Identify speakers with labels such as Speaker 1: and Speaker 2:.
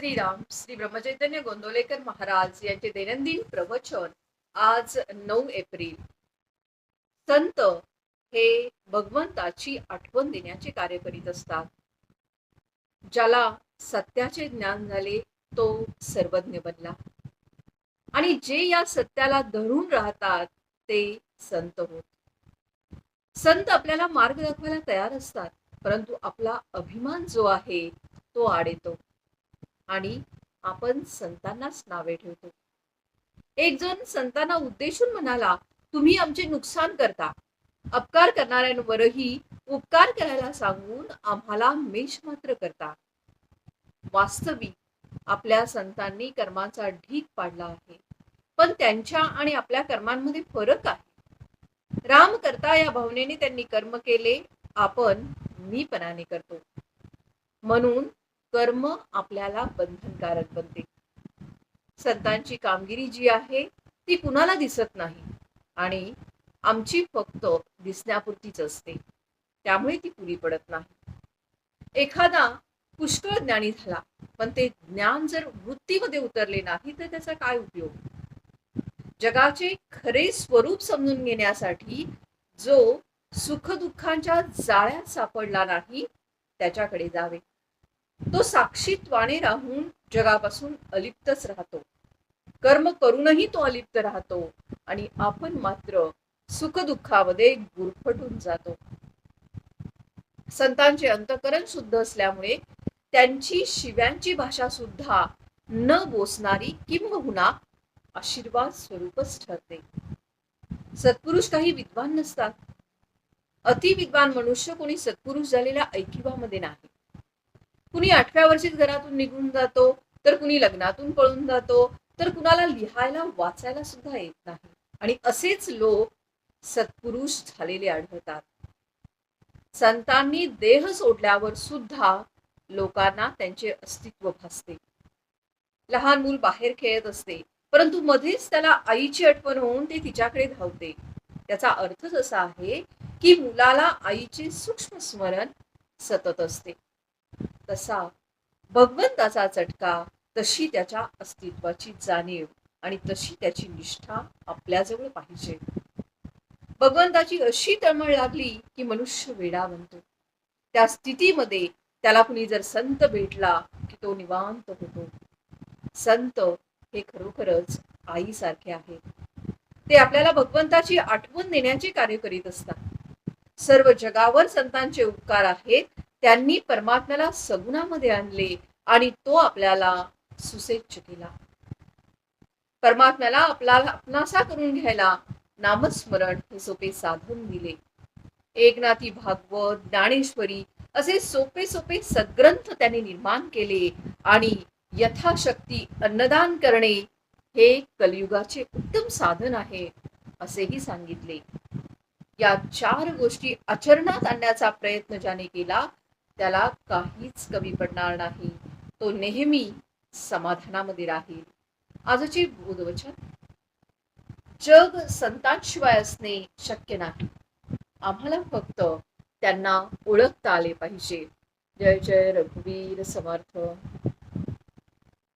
Speaker 1: श्रीराम श्री ब्रह्मचैतन्य गोंदवलेकर महाराज यांचे दैनंदिन प्रवचन आज नऊ एप्रिल. संत हे भगवंताची आठवण देण्याचे कार्य करीत असतात. ज्याला सत्याचे ज्ञान झाले तो सर्वज्ञ बनला. आणि जे या सत्याला धरून राहतात ते संत होत. संत आपल्याला मार्ग दाखवायला तयार असतात परंतु आपला अभिमान जो आहे तो आड येतो. आणि आपण संतांनाच नावे ठेवतो. एक जण संतांना उद्देशून म्हणाला तुम्ही आमचे नुकसान करता. अपकार करणाऱ्यांवरही उपकार करायला सांगून आम्हाला मेष मात्र करता. वास्तविक आपल्या संतांनी कर्माचा ढीक पाडला आहे. पण त्यांच्या आणि आपल्या कर्मांमध्ये फरक आहे. राम करता या भावनेने त्यांनी कर्म केले आपण मीपणाने करतो. म्हणून कर्म आपल्याला बंधनकारक बनते. संतांची कामगिरी जी आहे ती कुणाला दिसत नाही आणि आमची फक्त दिसण्यापुरतीच असते. त्यामुळे ती पुरी पडत नाही. एखादा पुष्कळ ज्ञानी झाला पण ते ज्ञान जर वृत्तीमध्ये उतरले नाही तर त्याचा काय उपयोग? जगाचे खरे स्वरूप समजून घेण्यासाठी जो सुखदुःखांच्या जाळ्यात सापडला नाही त्याच्याकडे जावे. तो साक्षीत्वाने राहून जगापासून अलिप्तच राहतो. कर्म करूनही तो अलिप्त राहतो आणि आपण मात्र सुखदुःखामध्ये गुरफटून जातो. संतांचे अंतकरण शुद्ध असल्यामुळे त्यांची शिव्यांची भाषा सुद्धा न बोसणारी किंबहुना आशीर्वाद स्वरूपच ठरते. सत्पुरुष काही विद्वान नसतात. अति विद्वान मनुष्य कोणी सत्पुरुष झालेल्या ऐकिवामध्ये नाही. कुणी आठव्या वर्षीच घरातून निघून जातो तर कुणी लग्नातून पळून जातो तर कुणाला लिहायला वाचायला सुद्धा येत नाही. आणि असेच लोक सत्पुरुष झालेले आढळतात. संतांनी देह सोडल्यावर सुद्धा लोकांना त्यांचे अस्तित्व भासते. लहान मूल बाहेर खेळत असते परंतु मध्येच त्याला आईची आठवण होऊन ते तिच्याकडे धावते. त्याचा अर्थच असा आहे की मुलाला आईचे सूक्ष्म स्मरण सतत असते. तसा भगवंताचा चटका तशी त्याच्या अस्तित्वाची जाणीव आणि तशी त्याची निष्ठा आपल्याजवळ पाहिजे. भगवंताची अशी तळमळ लागली की मनुष्य वेडा बनतो त्या स्थितीमध्ये त्याला कुणी जर संत भेटला की तो निवांत होतो. संत हे खरोखरच आईसारखे आहेत. ते आपल्याला भगवंताची आठवण देण्याचे कार्य करीत असतात. सर्व जगावर संतांचे उपकार आहेत त्यांनी परमात्म्याला सगुणामध्ये आणले आणि तो आपल्याला सुसेच्छ केला. परमात्म्याला आपला आपणासा करून घ्यायला नामस्मरण हे सोपे साधन दिले. एकनाथी भागवत ज्ञानेश्वरी असे सोपे सोपे सद्ग्रंथ त्यांनी निर्माण केले आणि यथाशक्ती अन्नदान करणे हे कलियुगाचे उत्तम साधन आहे असेही सांगितले. या चार गोष्टी आचरणात आणण्याचा प्रयत्न ज्याने केला त्याला काहीच कमी पडणार नाही. तो नेहमी समाधानामध्ये राहील. आजचे बोधवचन? जग संतांशिवाय असणे शक्य नाही. आम्हाला फक्त त्यांना ओळखता आले पाहिजे. जय जय रघुवीर समर्थ.